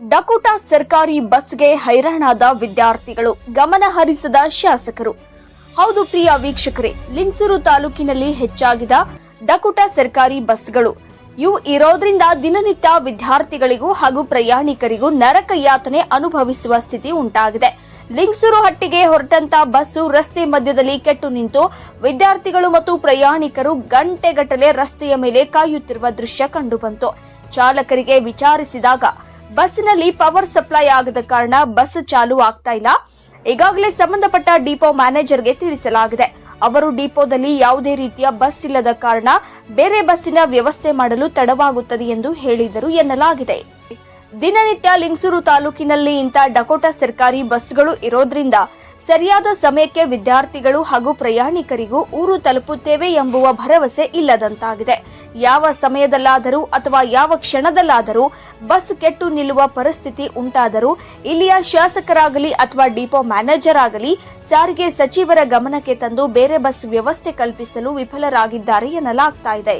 Dakota ಸರ್ಕಾರಿ ಬಸ್ಗೆ ಹೈರಾಣಾದ ವಿದ್ಯಾರ್ಥಿಗಳು ಗಮನ ಹರಿಸದ ಶಾಸಕರು. ಹೌದು ಪ್ರಿಯ ವೀಕ್ಷಕರೇ, ಲಿಂಗಸೂರು ತಾಲೂಕಿನಲ್ಲಿ ಹೆಚ್ಚಾಗಿದ ಡಕೋಟಾ ಸರ್ಕಾರಿ ಬಸ್ಗಳು. ಇವು ಇರೋದ್ರಿಂದ ದಿನನಿತ್ಯ ವಿದ್ಯಾರ್ಥಿಗಳಿಗೂ ಹಾಗೂ ಪ್ರಯಾಣಿಕರಿಗೂ ನರಕ ಯಾತನೆ ಅನುಭವಿಸುವ ಸ್ಥಿತಿ ಉಂಟಾಗಿದೆ. ಲಿಂಗಸೂರು ಹಟ್ಟಿಗೆ ಹೊರಟಂತ ಬಸ್ಸು ರಸ್ತೆ ಮಧ್ಯದಲ್ಲಿ ಕೆಟ್ಟು ನಿಂತು ವಿದ್ಯಾರ್ಥಿಗಳು ಮತ್ತು ಪ್ರಯಾಣಿಕರು ಗಂಟೆಗಟ್ಟಲೆ ರಸ್ತೆಯ ಮೇಲೆ ಕಾಯುತ್ತಿರುವ ದೃಶ್ಯ ಕಂಡುಬಂತು. ಚಾಲಕರಿಗೆ ವಿಚಾರಿಸಿದಾಗ ಬಸ್ಸಿನಲ್ಲಿ ಪವರ್ ಸಪ್ಲೈ ಆಗದ ಕಾರಣ ಬಸ್ ಚಾಲು ಆಗ್ತಾ ಇಲ್ಲ. ಈಗಾಗಲೇ ಸಂಬಂಧಪಟ್ಟ ಡಿಪೋ ಮ್ಯಾನೇಜರ್ಗೆ ತಿಳಿಸಲಾಗಿದೆ. ಅವರು ಡಿಪೋದಲ್ಲಿ ಯಾವುದೇ ರೀತಿಯ ಬಸ್ ಇಲ್ಲದ ಕಾರಣ ಬೇರೆ ಬಸ್ಸಿನ ವ್ಯವಸ್ಥೆ ಮಾಡಲು ತಡವಾಗುತ್ತದೆ ಎಂದು ಹೇಳಿದರು ಎನ್ನಲಾಗಿದೆ. ದಿನನಿತ್ಯ ಲಿಂಗಸೂರು ತಾಲೂಕಿನಲ್ಲಿ ಇಂಥ ಡಕೋಟ ಸರ್ಕಾರಿ ಬಸ್ಗಳು ಇರೋದ್ರಿಂದ ಸರಿಯಾದ ಸಮಯಕ್ಕೆ ವಿದ್ಯಾರ್ಥಿಗಳು ಹಾಗೂ ಪ್ರಯಾಣಿಕರಿಗೂ ಊರು ತಲುಪುತ್ತೇವೆ ಎಂಬುವ ಭರವಸೆ ಇಲ್ಲದಂತಾಗಿದೆ. ಯಾವ ಸಮಯದಲ್ಲಾದರೂ ಅಥವಾ ಯಾವ ಕ್ಷಣದಲ್ಲಾದರೂ ಬಸ್ ಕೆಟ್ಟು ನಿಲ್ಲುವ ಪರಿಸ್ಥಿತಿ ಉಂಟಾದರೂ ಇಲ್ಲಿಯ ಶಾಸಕರಾಗಲಿ ಅಥವಾ ಡಿಪೋ ಮ್ಯಾನೇಜರ್ ಆಗಲಿ ಸಾರಿಗೆ ಸಚಿವರ ಗಮನಕ್ಕೆ ತಂದು ಬೇರೆ ಬಸ್ ವ್ಯವಸ್ಥೆ ಕಲ್ಪಿಸಲು ವಿಫಲರಾಗಿದ್ದಾರೆ ಎನ್ನಲಾಗ್ತಾ ಇದೆ.